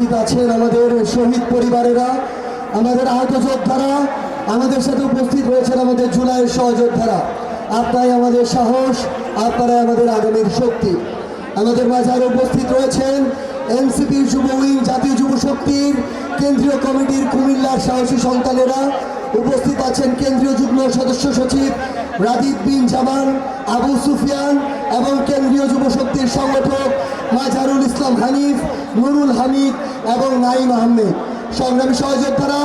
আছেন আমাদের শহীদ পরিবারেরা, আমাদের আহত যোদ্ধারা আমাদের সাথে উপস্থিত রয়েছেন আমাদের জুলাইয়ের সহযোদ্ধারা। আপনারাই আমাদের সাহস, আপনারাই আমাদের আগামীর শক্তি। আমাদের মাঝে আরও উপস্থিত রয়েছেন এনসিপির যুব উইং, জাতীয় যুব শক্তির কেন্দ্রীয় কমিটির কুমিল্লার সাহসী সন্তানেরা। উপস্থিত আছেন কেন্দ্রীয় যুগ্ম সদস্য সচিব রাদিব বিন জামান আবু সুফিয়ান এবং কেন্দ্রীয় যুব শক্তির সংগঠক মাজারুল ইসলাম হানিফ, নুরুল হামিদ এবং নাইম আহমেদ। সংগ্রামী সহযোদ্ধারা,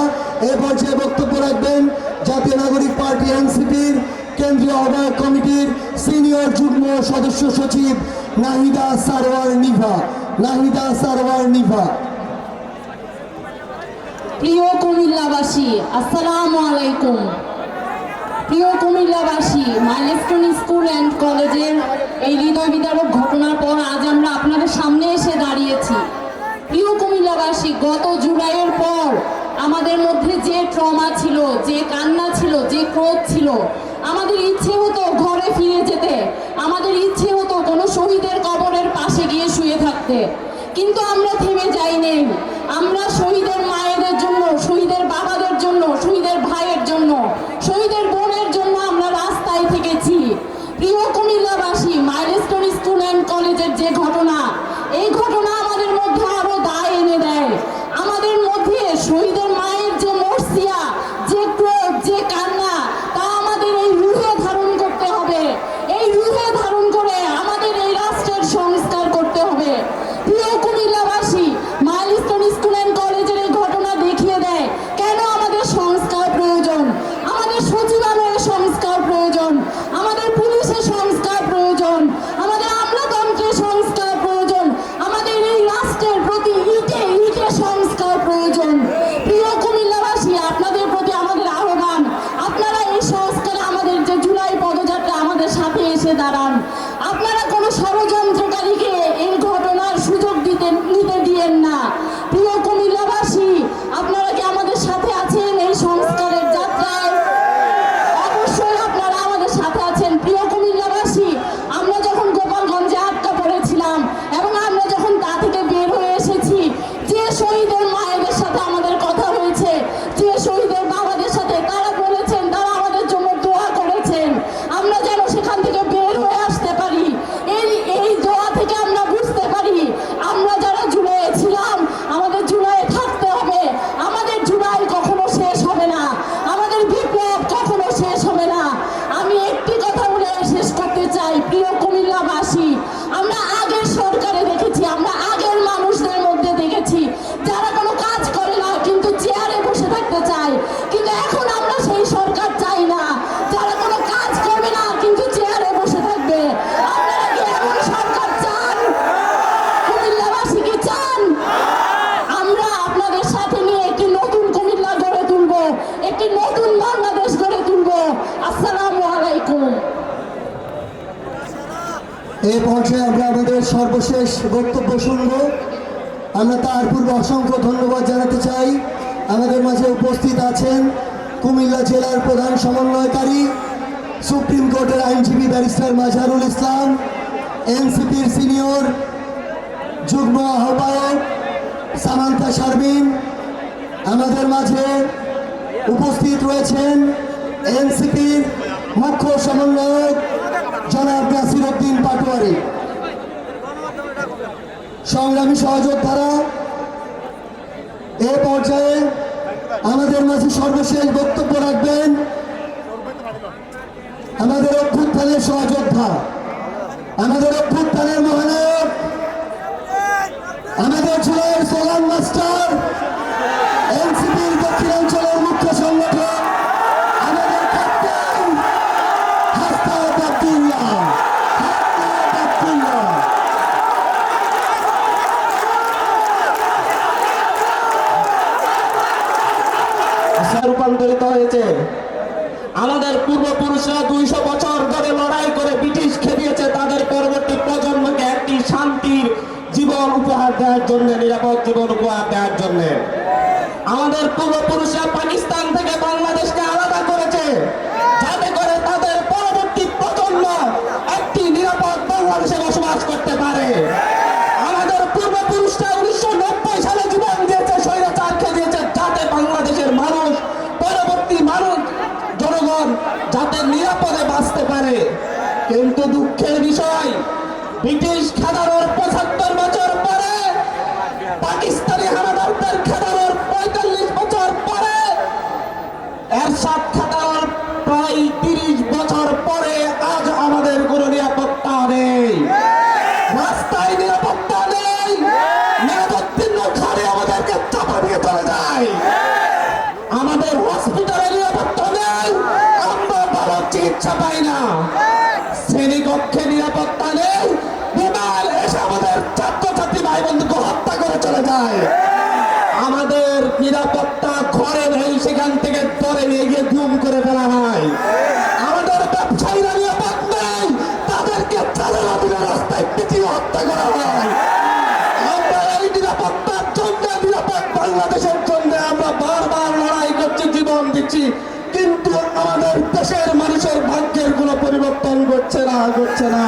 এ পর্যায়ে বক্তব্য রাখবেন জাতীয় নাগরিক পার্টি এনসিপির কেন্দ্রীয় আহ্বায়ক কমিটির সিনিয়র যুগ্ম সদস্য সচিব নাহিদা সারওয়ার নিভা। নাহিদা সারওয়ার নিভা। প্রিয় কুমিল্লাবাসী, আসসালামু আলাইকুম প্রিয় কুমিল্লাবাসী মাইলস্টোন স্কুল অ্যান্ড কলেজের এই হৃদয় বিদারক ঘটনার পর আজ আমরা আপনাদের সামনে এসে দাঁড়িয়েছি। প্রিয় কুমিল্লাবাসী, গত জুলাইয়ের পর আমাদের মধ্যে যে ট্রমা ছিল, যে কান্না ছিল, যে ক্রোধ ছিল, আমাদের ইচ্ছে হতো ঘরে ফিরে যেতে, আমাদের ইচ্ছে হতো কোনো শহীদের কবরের পাশে গিয়ে শুয়ে থাকতে। কিন্তু আমরা থেমে যাইনি। আমরা শহীদের মায়েদের জন্য, শহীদের বাবাদের জন্য, শহীদের ভাইয়ের জন্য, শহীদের বোনের জন্য আমরা রাস্তায় থেকেছি। প্রিয় যে ঘটনা এই ঘটনা এই পর্যায়ে আমরা আমাদের সর্বশেষ বক্তব্য শুনব। আমরা তার পূর্বে অসংখ্য ধন্যবাদ জানাতে চাই। আমাদের মাঝে উপস্থিত আছেন কুমিল্লা জেলার প্রধান সমন্বয়কারী, সুপ্রিম কোর্টের আইনজীবী ব্যারিস্টার মাজারুল ইসলাম, এনসিপির সিনিয়র যুগ্ম আহ্বায়ক সামান্তা শারমিন, আমাদের মাঝে উপস্থিত রয়েছেন এনসিপির মুখ্য সমন্বয়ক সংগ্রামী সহযোদ্ধারা, এ পর্যায়ে আমাদের মাঝে সর্বশেষ বক্তব্য রাখবেন আমাদের অভ্যুত্থানের সহযোদ্ধা, আমাদের অভ্যুত্থানের মহানায়ক, আমাদের ছিলেন সোলান মাস্টার রূপান্তরিত হয়েছে। আমাদের পূর্বপুরুষরা দুইশো বছর ধরে লড়াই করে ব্রিটিশ খেপিয়েছে। তাদের পরবর্তী প্রজন্মকে একটি শান্তির জীবন উপহার দেওয়ার জন্য, নিরাপদ জীবন উপহার দেওয়ার জন্য। আমাদের পূর্বপুরুষরা পাকিস্তান থেকে বাংলাদেশকে আলাদা করেছে। ব্রিটিশ খেদানোর পঁচাত্তর বছর পরে, পাকিস্তানি হানাদারদের খেদানোর পঁয়তাল্লিশ বছর পরে, এরশাদ খেদানোর প্রায় তিরিশ বছর পরে আজ আমাদের কোনো নিরাপত্তা নেই। রাস্তায় নিরাপত্তা নেই। নিরাপত্তীর্ণ ঘরে আমাদেরকে চাপা দিয়ে চলে যায়। আমাদের হসপিটালে নিরাপত্তা নেই। আমরা ভালো চিকিৎসা পাই না। শ্রেণীকক্ষে নিরাপত্তা নেই। যায়। আমাদের নিরাপত্তা ঘরে নেই, সেখান থেকে নিয়ে গিয়ে গুম করে ফেলা হয়। আমাদের ব্যবসায়ীরা নিরাপদ নেই, তাদেরকে রাস্তায় পিটিয়ে হত্যা করা হয়। বাংলাদেশের আমরা বারবার লড়াই দিচ্ছি। কিন্তু আমাদের দেশের মানুষের ভাগ্যের কোনো পরিবর্তন ঘটছে না ঘটছে না।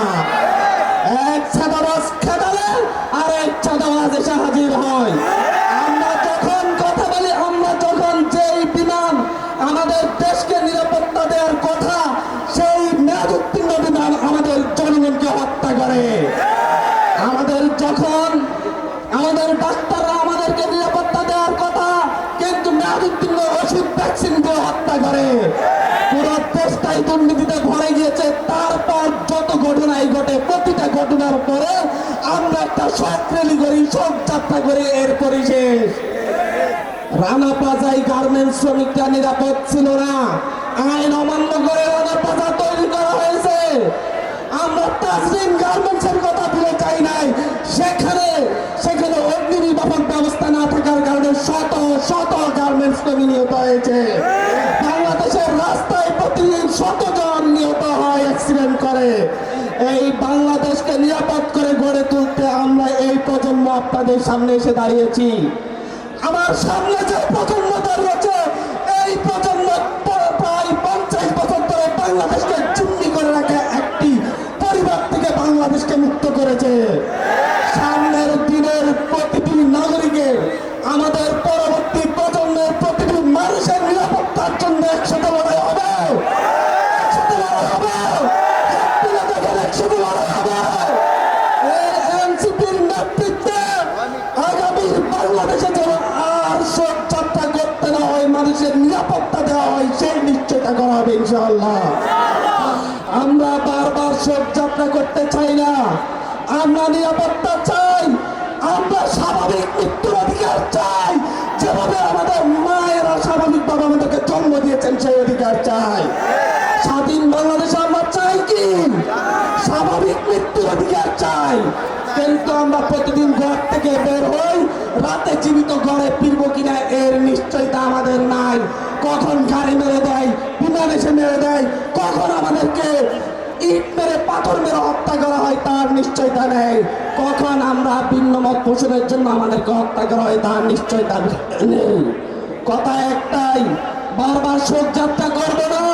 দেশটাই দুর্নীতিতে ভরে গিয়েছে, তারপর যত ঘটনাই ঘটে, প্রতিটা ঘটনার পরে আমরা একটা শোক রেলি করি শোক যাত্রা করি, এরপরই শেষ। রানা প্লাজায় গার্মেন্টস শ্রমিকরা নিরাপদ ছিল না। আইন অমান্য করে রানা প্লাজা তৈরি করা হয়েছে। আমরা তাজরিন গার্মেন্টসের কথা ভুলে চাই নাই। সেখানে সেখানে অগ্নি নির্বাপক ব্যবস্থা না থাকার কারণে শত শত গার্মেন্টস কর্মী নিহত হয়েছে। প্রতিদিন শত নিহত হয় অ্যাক্সিডেন্ট করে। এই বাংলাদেশকে নিরাপদ করে গড়ে তুলতে আমরা এই প্রজন্ম আপনাদের সামনে এসে দাঁড়িয়েছি। আমার সামনে যে প্রজন্মটা রয়েছে, এই প্রজন্ম প্র- প্রায় পঞ্চাশ বছর ধরে বাংলাদেশকে চুন্নি করে রাখা একটি পরিবার থেকে বাংলাদেশকে মুক্ত করেছে। হবে ইনশাআল্লাহ। আমরা বারবার শোক যাত্রা করতে চাই না। আমরা নিরাপত্তা চাই। আমরা স্বাভাবিক মৃত্যুর অধিকার চাই। যেভাবে আমাদের মায়েরা স্বাভাবিকভাবে আমাদেরকে জন্ম দিয়েছেন, সেই অধিকার চাই। স্বাধীন বাংলাদেশে আমরা চাই কি? স্বাভাবিক মৃত্যুর অধিকার চাই। কিন্তু আমরা প্রতিদিন ঘর থেকে বের হই, রাতে জীবিত ঘরে ফিরবো কিনা এর নিশ্চয়তা আমাদের নাই। কখন গাড়ি মেরে মেরে দেয়। কখন আমাদেরকে ইট মেরে পাথর মেরে হত্যা করা হয় তার নিশ্চয়তা নেই। কখন আমরা ভিন্নমত পোষণের জন্য আমাদেরকে হত্যা করা হয় তার নিশ্চয়তা নেই। কথা একটাই, বারবার শোক যাত্রা করব না।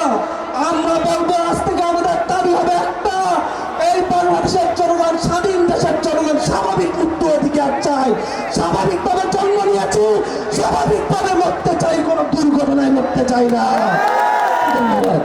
আমরা বলব, আজ থেকে আমাদের দাবি হবে একটা। এই বাংলাদেশের জনগণ, স্বাধীন দেশের জনগণ স্বাভাবিক মৃত্যু অধিকার চাই স্বাভাবিকভাবে জন্ম নিয়েছি, স্বাভাবিকভাবে মরতে চাই, কোনো দুর্ঘটনায় মরতে চাই না। ধন্যবাদ